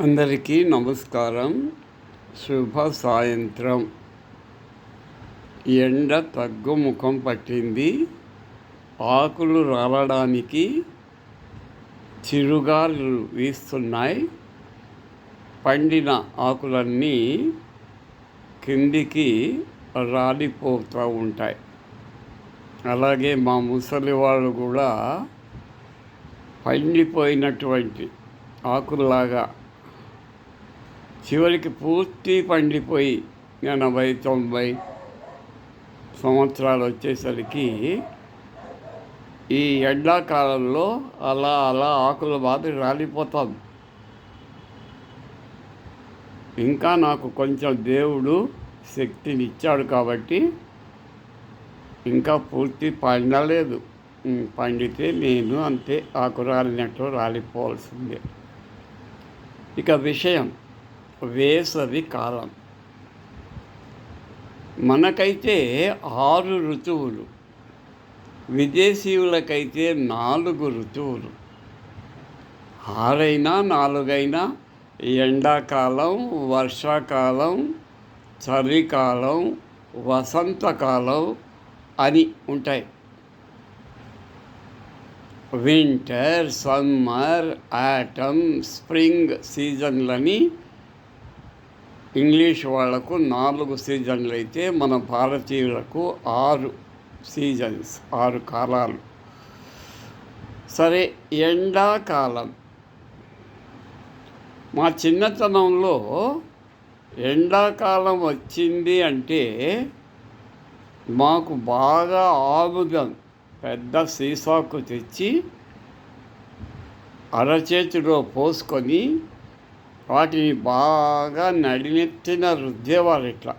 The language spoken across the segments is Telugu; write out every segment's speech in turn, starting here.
అందరికీ నమస్కారం. శుభ సాయంత్రం. ఎండ తగ్గుముఖం పట్టింది. ఆకులు రాలడానికి చిరుగాలు వీస్తున్నాయి. పండిన ఆకులన్నీ కిందికి రాలిపోతూ ఉంటాయి. అలాగే మా ముసలి వాళ్ళు కూడా పండిపోయినటువంటి ఆకుల్లాగా చివరికి పూర్తి పండిపోయి ఎనభై తొంభై సంవత్సరాలు వచ్చేసరికి ఈ ఎండాకాలంలో అలా అలా ఆకుల బాధ రాలిపోతాం. ఇంకా నాకు కొంచెం దేవుడు శక్తిని ఇచ్చాడు కాబట్టి ఇంకా పూర్తి పండలేదు. పండితే నేను అంతే ఆకురాలినట్టు రాలిపోవాల్సిందే. ఇక విషయం. వేసవి కాలం. మనకైతే ఆరు ఋతువులు. విదేశీయులకైతే నాలుగు ఋతువులు. ఆరైనా నాలుగైనా ఎండాకాలం వర్షాకాలం చలికాలం వసంతకాలం అని ఉంటాయి. వింటర్ సమ్మర్ ఆటమ్ స్ప్రింగ్ సీజన్లని ఇంగ్లీష్ వాళ్ళకు నాలుగు సీజన్లు అయితే మన భారతీయులకు ఆరు సీజన్స్ ఆరు కాలాలు. సరే ఎండాకాలం. మా చిన్నతనంలో ఎండాకాలం వచ్చింది అంటే మాకు బాగా ఆముదం. పెద్ద సీసాకు తెచ్చి అరచేతిలో పోసుకొని వాటిని బాగా నడినెత్తిన రుద్దేవారు ఇట్లా.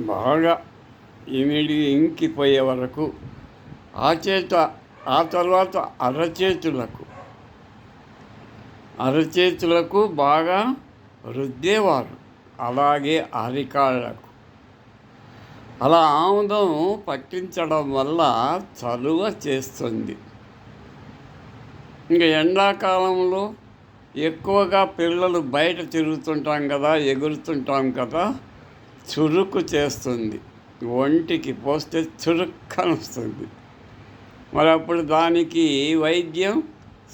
బాగా ఇమిడి ఇంకిపోయే వరకు ఆ చేత ఆ తర్వాత అరచేతులకు అరచేతులకు బాగా రుద్దేవారు. అలాగే అరికాళ్ళకు. అలా ఆముదం పట్టించడం వల్ల చలువ చేస్తుంది. ఇంకా ఎండాకాలంలో ఎక్కువగా పిల్లలు బయట తిరుగుతుంటాం కదా ఎగురుతుంటాం కదా చురుకు చేస్తుంది. ఒంటికి పోస్తే చురుక్కని వస్తుంది మరి అప్పుడు దానికి వైద్యం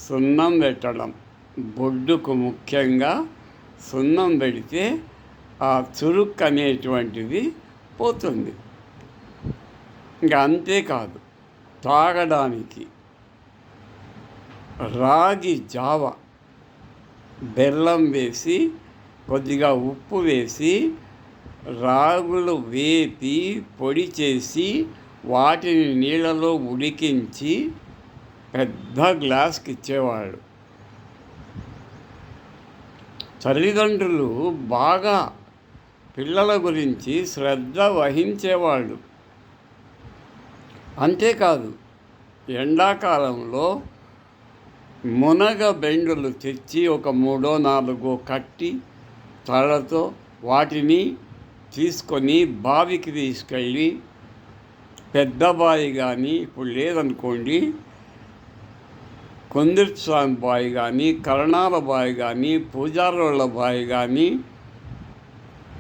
సున్నం పెట్టడం. బొడ్డుకు ముఖ్యంగా సున్నం పెడితే ఆ చురుక్ అనేటువంటిది పోతుంది. ఇంకా అంతేకాదు తాగడానికి రాగి జావ బెల్లం వేసి కొద్దిగా ఉప్పు వేసి రాగులు వేపి పొడి చేసి వాటిని నీళ్ళలో ఉడికించి పెద్ద గ్లాస్కి ఇచ్చేవాడు తల్లిదండ్రులు బాగా పిల్లల గురించి శ్రద్ధ వహించేవాళ్ళు. అంతేకాదు ఎండాకాలంలో మునగ బెండులు తెచ్చి ఒక మూడో నాలుగో కట్టి తలతో వాటిని తీసుకొని బావికి తీసుకెళ్ళి పెద్ద బావి కానీ ఇప్పుడు లేదనుకోండి కొందిర్తి స్వామి బావి కానీ కరణాల బావి కానీ పూజారుల బావి కానీ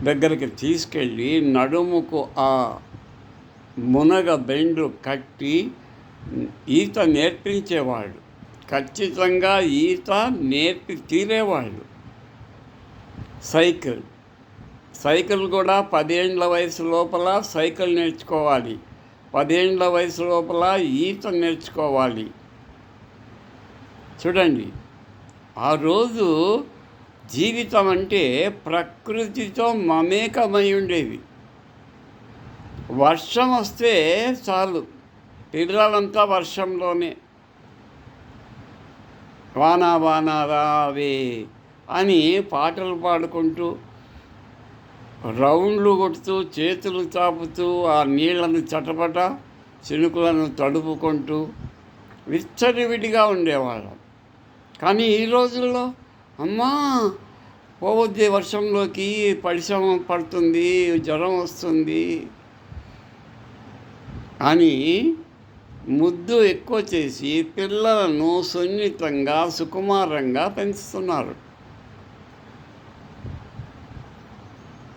దగ్గరికి తీసుకెళ్ళి నడుముకు ఆ మునగ బెండు కట్టి ఈత నేర్పించేవాడు. ఖచ్చితంగా ఈత నేర్పి తీరేవాళ్ళు. సైకిల్. సైకిల్ కూడా పదేండ్ల వయసు లోపల సైకిల్ నేర్చుకోవాలి. పదేండ్ల వయసు లోపల ఈత నేర్చుకోవాలి. చూడండి. ఆ రోజు జీవితం అంటే ప్రకృతితో మమేకమై ఉండేవి. వర్షం వస్తే చాలు. పిల్లలంతా వర్షంలోనే. వానా వానా రావే అని పాటలు పాడుకుంటూ రౌండ్లు కొడుతూ చేతులు చాపుతూ ఆ నీళ్ళను చటపట చినుకులను తడుపుకుంటూ విచ్చడివిడిగా ఉండేవాళ్ళం. కానీ ఈ రోజుల్లో అమ్మా పోవద్దే వర్షంలోకి పరిశ్రమ పడుతుంది జ్వరం వస్తుంది అని ముద్దు ఎక్కువ చేసి పిల్లలను సున్నితంగా సుకుమారంగా పెంచుతున్నారు.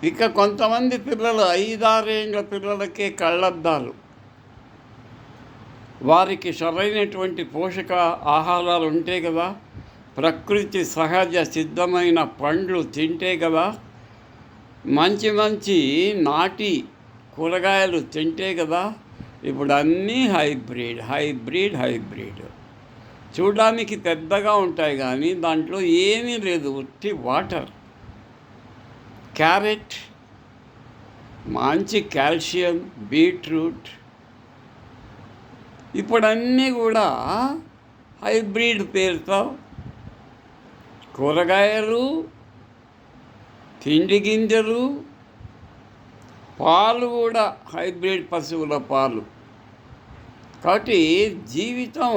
ఇక కొంతమంది పిల్లలు ఐదారేండ్ల పిల్లలకే కళ్ళద్దాలు. వారికి సరైనటువంటి పోషక ఆహారాలు ఉంటే కదా ప్రకృతి సహజ సిద్ధమైన పండ్లు తింటే కదా మంచి మంచి నాటి కూరగాయలు తింటే కదా ఇప్పుడు అన్నీ హైబ్రిడ్ హైబ్రిడ్ హైబ్రిడ్. చూడడానికి పెద్దగా ఉంటాయి కానీ దాంట్లో ఏమీ లేదు. ఉట్టి వాటర్. క్యారెట్ మంచి కాల్షియం బీట్రూట్. ఇప్పుడు అన్నీ కూడా హైబ్రిడ్ పేరుతో కూరగాయలు తిండి గింజలు పాలు కూడా హైబ్రిడ్ పశువుల పాలు. కాబట్టి జీవితం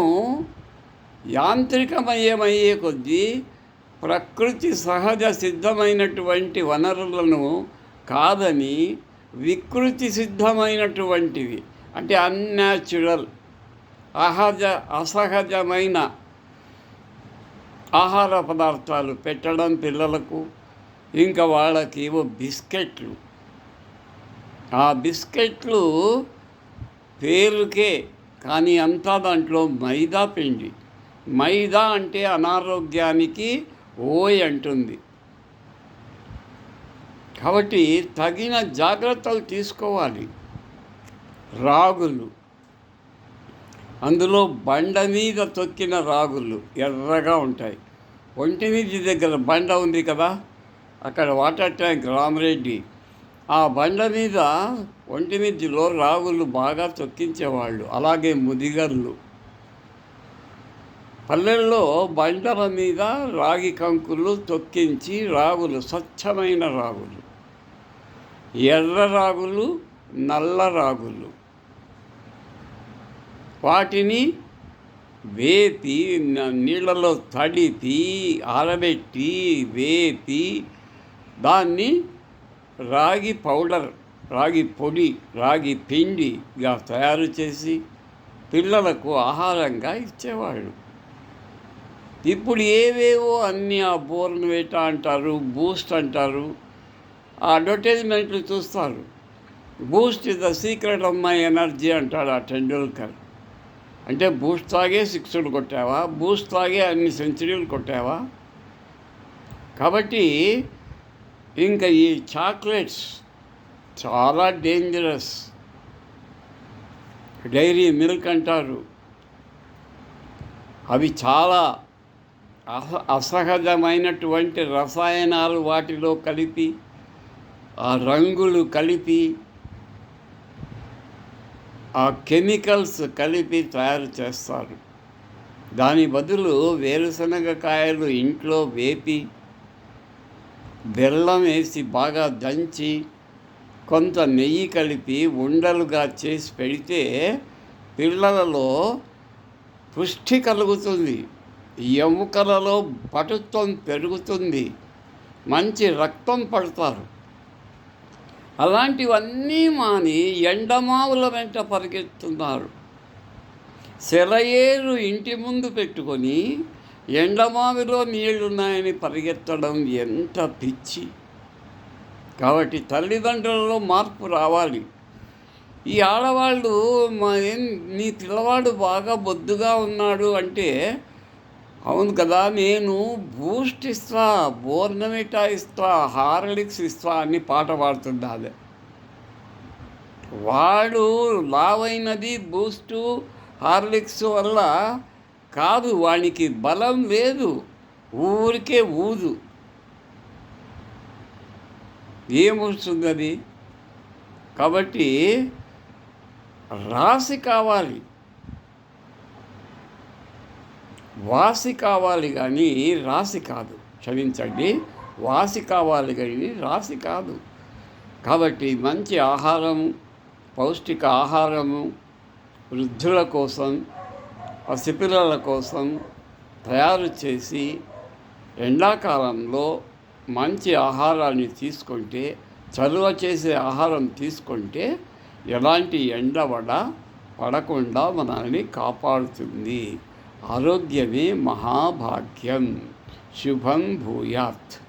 యాంత్రికమయమయ్యే కొద్దీ ప్రకృతి సహజ సిద్ధమైనటువంటి వనరులను కాదని వికృతి సిద్ధమైనటువంటివి. అంటే అన్యాచురల్ అహజ అసహజమైన ఆహార పదార్థాలు పెట్టడం పిల్లలకు ఇంకా వాళ్ళకి ఏవో బిస్కెట్లు. ఆ బిస్కెట్లు పేరుకే కానీ అంతా దాంట్లో మైదా పిండి. మైదా అంటే అనారోగ్యానికి ఓయ్ అంటుంది. కాబట్టి తగిన జాగ్రత్తలు తీసుకోవాలి. రాగులు. అందులో బండ మీద తొక్కిన రాగులు ఎర్రగా ఉంటాయి. ఒంటినీటి దగ్గర బండ ఉంది కదా అక్కడ వాటర్ ట్యాంక్ రామరెడ్డి ఆ బండ మీద ఒంటిమిద్దిలో రాగులు బాగా తొక్కించేవాళ్ళు అలాగే ముదిగర్లు. పల్లెల్లో బండల మీద రాగి కంకులు తొక్కించి రాగులు స్వచ్ఛమైన రాగులు. ఎర్ర రాగులు నల్ల రాగులు. వాటిని వేపి నీళ్ళలో తడిపి ఆరబెట్టి వేపి దాన్ని రాగి పౌడర్ రాగి పొడి రాగి పిండిగా తయారు చేసి పిల్లలకు ఆహారంగా ఇచ్చేవాళ్ళు. ఇప్పుడు ఏవేవో అన్నీ ఆ బోర్న్వేట అంటారు బూస్ట్ అంటారు ఆ అడ్వర్టైజ్మెంట్లు చూస్తారు. Boost is the secret of my energy అంటాడు ఆ టెండూల్కర్. అంటే బూస్ట్ తాగే సిక్స్లు కొట్టావా? బూస్ట్ తాగే అన్ని సెంచరీలు కొట్టావా? కాబట్టి ఇంకా ఈ చాక్లెట్స్ చాలా డేంజరస్ డైరీ మిల్క్ అంటారు. అవి చాలా అస అసహజమైనటువంటి రసాయనాలు వాటిలో కలిపి ఆ రంగులు కలిపి ఆ కెమికల్స్ కలిపి తయారు చేస్తారు. దాని బదులు వేరుశనగ కాయలు ఇంట్లో వేపి బెల్లం వేసి బాగా దంచి కొంత నెయ్యి కలిపి ఉండలుగా చేసి పెడితే పిల్లలలో పుష్టి కలుగుతుంది. ఎముకలలో పటుత్వం పెరుగుతుంది. మంచి రక్తం పడతారు. అలాంటివన్నీ మాని ఎండమావుల వెంట పరిగెత్తున్నారు. సెలయేరు ఇంటి ముందు పెట్టుకొని ఎండమావిలో నీళ్ళున్నాయని పరిగెత్తడం ఎంత పిచ్చి. కాబట్టి తల్లిదండ్రులలో మార్పు రావాలి. ఈ ఆడవాళ్ళు మా నీ పిల్లవాడు బాగా బొద్దుగా ఉన్నాడు అంటే అవును కదా నేను బూస్ట్ ఇస్తా బోర్నమిటా ఇస్తా హార్లిక్స్ ఇస్తా అని పాట పాడుతుంది అదే. వాడు లావైనది బూస్టు హార్లిక్స్ వల్ల కాదు వానికి బలం లేదు. ఊరికే ఊదు. ఏమొస్తుంది అది కాబట్టి రాసి కావాలి. వాసి కావాలి కానీ రాసి కాదు. క్షమించండి వాసి కావాలి కానీ రాసి కాదు. కాబట్టి మంచి ఆహారము పౌష్టిక ఆహారము వృద్ధుల కోసం పసిపిల్లల కోసం తయారు చేసి ఎండాకాలంలో మంచి ఆహారాన్ని తీసుకుంటే చలువ చేసే ఆహారం తీసుకుంటే ఎలాంటి ఎండవడ పడకుండా మనల్ని కాపాడుతుంది. ఆరోగ్యమే మహాభాగ్యం. శుభం భూయాత్.